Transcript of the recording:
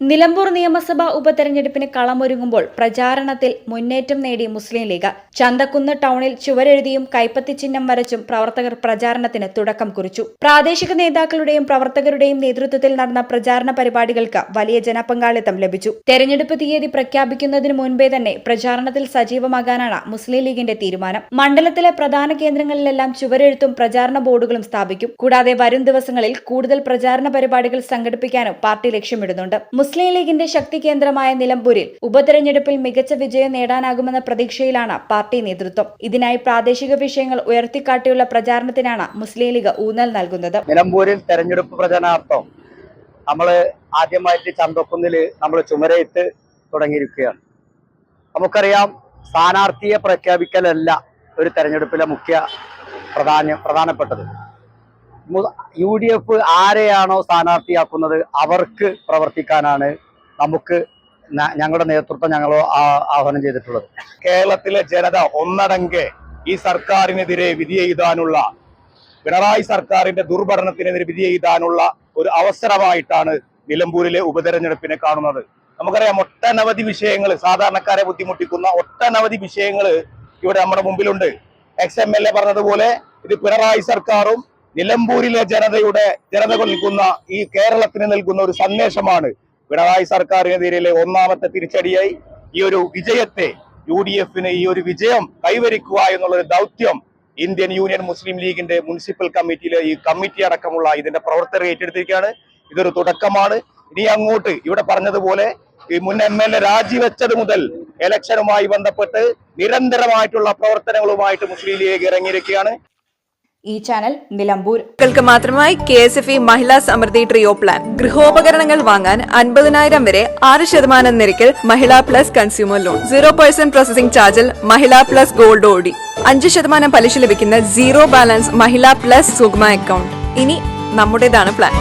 നിലമ്പൂർ നിയമസഭാ ഉപതെരഞ്ഞെടുപ്പിന് കളമൊരുങ്ങുമ്പോൾ പ്രചാരണത്തിൽ മുന്നേറ്റം നേടി മുസ്ലിം ലീഗ് ചന്തക്കുന്ന് ടൗണിൽ ചുവരെഴുതിയും കൈപ്പത്തി ചിഹ്നം വരച്ചും പ്രവർത്തകർ പ്രചാരണത്തിന് തുടക്കം കുറിച്ചു. പ്രാദേശിക നേതാക്കളുടെയും പ്രവർത്തകരുടെയും നേതൃത്വത്തിൽ നടന്ന പ്രചാരണ പരിപാടികൾക്ക് വലിയ ജനപങ്കാളിത്തം ലഭിച്ചു. തെരഞ്ഞെടുപ്പ് തീയതി പ്രഖ്യാപിക്കുന്നതിന് മുൻപേ തന്നെ പ്രചാരണത്തിൽ സജീവമാകാനാണ് മുസ്ലിം ലീഗിന്റെ തീരുമാനം. മണ്ഡലത്തിലെ പ്രധാന കേന്ദ്രങ്ങളിലെല്ലാം ചുവരെഴുത്തും പ്രചാരണ ബോർഡുകളും സ്ഥാപിക്കും. കൂടാതെ വരും ദിവസങ്ങളിൽ കൂടുതൽ പ്രചാരണ പരിപാടികൾ സംഘടിപ്പിക്കാനും പാർട്ടി ലക്ഷ്യമിടുന്നുണ്ട്. മുസ്ലിം ലീഗിന്റെ ശക്തി കേന്ദ്രമായ നിലമ്പൂരിൽ ഉപതെരഞ്ഞെടുപ്പിൽ മികച്ച വിജയം നേടാനാകുമെന്ന പ്രതീക്ഷയിലാണ് പാർട്ടി നേതൃത്വം. ഇതിനായി പ്രാദേശിക വിഷയങ്ങൾ ഉയർത്തിക്കാട്ടിയുള്ള പ്രചാരണത്തിനാണ് മുസ്ലിം ലീഗ് ഊന്നൽ നൽകുന്നത്. നിലമ്പൂരിൽ തെരഞ്ഞെടുപ്പ് പ്രചരണാർത്ഥം നമ്മൾ ആദ്യമായിട്ട് ചന്തക്കുന്നിൽ നമ്മൾ ചുമരയിട്ട് തുടങ്ങിയിരിക്കുകയാണ്. നമുക്കറിയാം സ്ഥാനാർത്ഥിയെ പ്രഖ്യാപിക്കലല്ല ഒരു തെരഞ്ഞെടുപ്പിലെ മുഖ്യ പ്രധാന പ്രധാനപ്പെട്ടത്. യു ഡി എഫ് ആരെയാണോ സ്ഥാനാർത്ഥിയാക്കുന്നത് അവർക്ക് പ്രവർത്തിക്കാനാണ് നമുക്ക് ഞങ്ങളുടെ നേതൃത്വം ഞങ്ങൾ ആഹ്വാനം ചെയ്തിട്ടുള്ളത്. കേരളത്തിലെ ജനത ഒന്നടങ്കെ ഈ സർക്കാരിനെതിരെ വിധി എഴുതാനുള്ള പിണറായി സർക്കാരിന്റെ ദുർഭരണത്തിനെതിരെ വിധി എഴുതാനുള്ള ഒരു അവസരമായിട്ടാണ് നിലമ്പൂരിലെ ഉപതെരഞ്ഞെടുപ്പിനെ കാണുന്നത്. നമുക്കറിയാം ഒട്ടനവധി വിഷയങ്ങൾ സാധാരണക്കാരെ ബുദ്ധിമുട്ടിക്കുന്ന ഒട്ടനവധി വിഷയങ്ങൾ ഇവിടെ നമ്മുടെ മുമ്പിലുണ്ട്. എക്സ് എം എൽ എ പറഞ്ഞതുപോലെ ഇത് പിണറായി സർക്കാരും നിലമ്പൂരിലെ ജനതയുടെ ജനത നൽകുന്ന ഈ കേരളത്തിന് നൽകുന്ന ഒരു സന്ദേശമാണ് പിണറായി സർക്കാരിനെതിരെ ഒന്നാമത്തെ തിരിച്ചടിയായി ഈ ഒരു വിജയത്തെ യു ഡി എഫിന് ഈ ഒരു വിജയം കൈവരിക്കുക എന്നുള്ളൊരു ദൗത്യം ഇന്ത്യൻ യൂണിയൻ മുസ്ലിം ലീഗിന്റെ മുനിസിപ്പൽ കമ്മിറ്റിയിലെ ഈ കമ്മിറ്റി അടക്കമുള്ള ഇതിന്റെ പ്രവർത്തകർ ഏറ്റെടുത്തിരിക്കുകയാണ്. ഇതൊരു തുടക്കമാണ്. ഇനി അങ്ങോട്ട് ഇവിടെ പറഞ്ഞതുപോലെ ഈ മുൻ എം എൽ എ രാജിവെച്ചത് മുതൽ ഇലക്ഷനുമായി ബന്ധപ്പെട്ട് നിരന്തരമായിട്ടുള്ള പ്രവർത്തനങ്ങളുമായിട്ട് മുസ്ലിം ലീഗ് ഇറങ്ങിയിരിക്കുകയാണ്. ഈ ചാനൽ നിലമ്പൂർ. ൾക്ക് മാത്രമായി K S F E Mahila Samriddhi trio plan ഗൃഹോപകരണങ്ങൾ വാങ്ങാൻ അൻപതിനായിരം വരെ ആറ് ശതമാനം നിരക്കിൽ Mahila plus consumer loan zero percent processing ചാർജിൽ മഹിളാ പ്ലസ് ഗോൾഡ് ഓടി. അഞ്ച് ശതമാനം പലിശ ലഭിക്കുന്ന zero balance Mahila plus Sugama account ഇനി നമ്മുടേതാണ് പ്ലാൻ